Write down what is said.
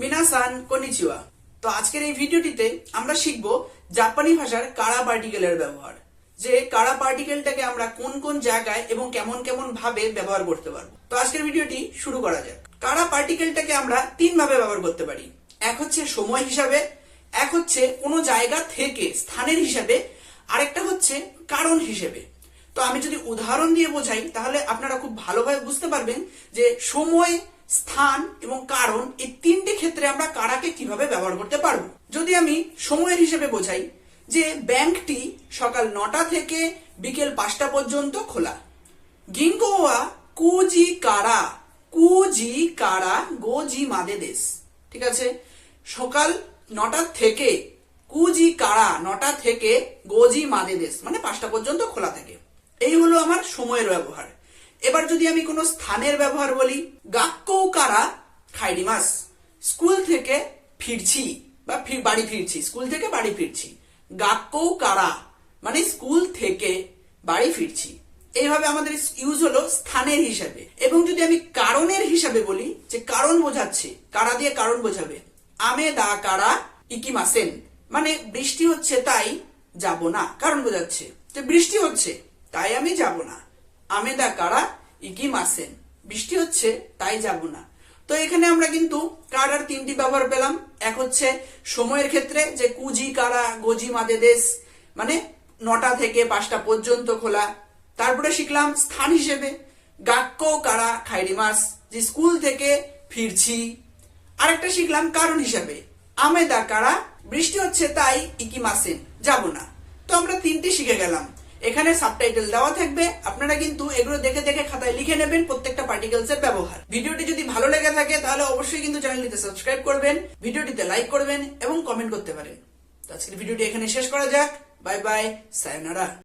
মিনাসান কনিচিওয়া। তো আজকের এই ভিডিওটিতে আমরা শিখব জাপানি ভাষার কারা পার্টিকেলের ব্যবহার, যে কারা পার্টিকেলটাকে আমরা কোন কোন জায়গায় এবং কেমন কেমন ভাবে ব্যবহার করতে পারব। তো আজকের ভিডিওটি শুরু করা যাক। কারা পার্টিকেলটাকে আমরা তিন ভাবে ব্যবহার করতে পারি। এক হচ্ছে সময় হিসাবে, এক হচ্ছে কোনো জায়গা থেকে স্থানের হিসাবে, আরেকটা হচ্ছে কারণ হিসেবে। তো আমি যদি উদাহরণ দিয়ে বোঝাই, তাহলে আপনারা খুব ভালোভাবে বুঝতে পারবেন যে সময় স্থান এবং কারণ এই তিনটি ক্ষেত্রে আমরা কারাকে কীভাবে ব্যবহার করতে পারব? যদি আমি সময়ের হিসেবে বোঝাই যে ব্যাংকটি সকাল নটা থেকে বিকেল পাঁচটা পর্যন্ত খোলা। গিঙ্গোয়া কুজি কারা কুজি কারা, গোজি মাদে দেশ। ঠিক আছে? সকাল নটা থেকে কুজি কারা, নটা থেকে গোজি মাদে দেশ মানে পাঁচটা পর্যন্ত খোলা থাকে। এই হলো আমার সময়ের ব্যবহার। এবার যদি আমি কোনো স্থানের ব্যবহার বলি, গাক্কৌ কারা খাইডিমাস স্কুল থেকে ফিরছি, বা বাড়ি ফিরছি, স্কুল থেকে বাড়ি ফিরছি। গাক্কৌ কারা? মানে স্কুল থেকে বাড়ি ফিরছি। এইভাবে আমাদের ইউজ হলো স্থানের হিসাবে। এবং যদি আমি কারণের হিসাবে বলি, যে কারণ বোঝাচ্ছে, কারা দিয়ে কারণ বোঝাবে? আমে দা কারা ইকিমাসেন? মানে বৃষ্টি হচ্ছে, তাই যাব না। কারণ বোঝাচ্ছে, যে বৃষ্টি হচ্ছে, তাই আমি যাব না। আমেদা কারা? ইকি মাসেন বৃষ্টি হচ্ছে, তাই যাব না। তো এখানে আমরা কিন্তু কারার তিনটি ব্যবহার পেলাম। এক হচ্ছে সময়ের ক্ষেত্রে যে কুজি, কারা, গজি, মাদে, দেশ মানে নটা থেকে পাঁচটা পর্যন্ত খোলা। তারপরে শিখলাম স্থান হিসেবে। গাক্ক, কারা খাইরি খাইরিমাস, যে স্কুল থেকে ফিরছি। আরেকটা শিখলাম কারণ হিসাবে। আমেদা কারা? বৃষ্টি হচ্ছে, তাই ইকি ইকিমাসেন যাব না। তো আমরা তিনটি শিখে গেলাম। এখানে সাবটাইটেল দেওয়া থাকবে। আপনারা কিন্তু এগুলো দেখে দেখে খাতায় লিখে নেবেন প্রত্যেকটা পার্টিকেলস এর ব্যবহার। ভিডিওটি যদি ভালো লেগে থাকে, তাহলে অবশ্যই কিন্তু চ্যানেলটিতে সাবস্ক্রাইব করবেন, ভিডিওটিতে লাইক করবেন এবং কমেন্ট করতে পারেন। আজকের ভিডিওটি এখানে শেষ করা যাক। Bye bye sayonara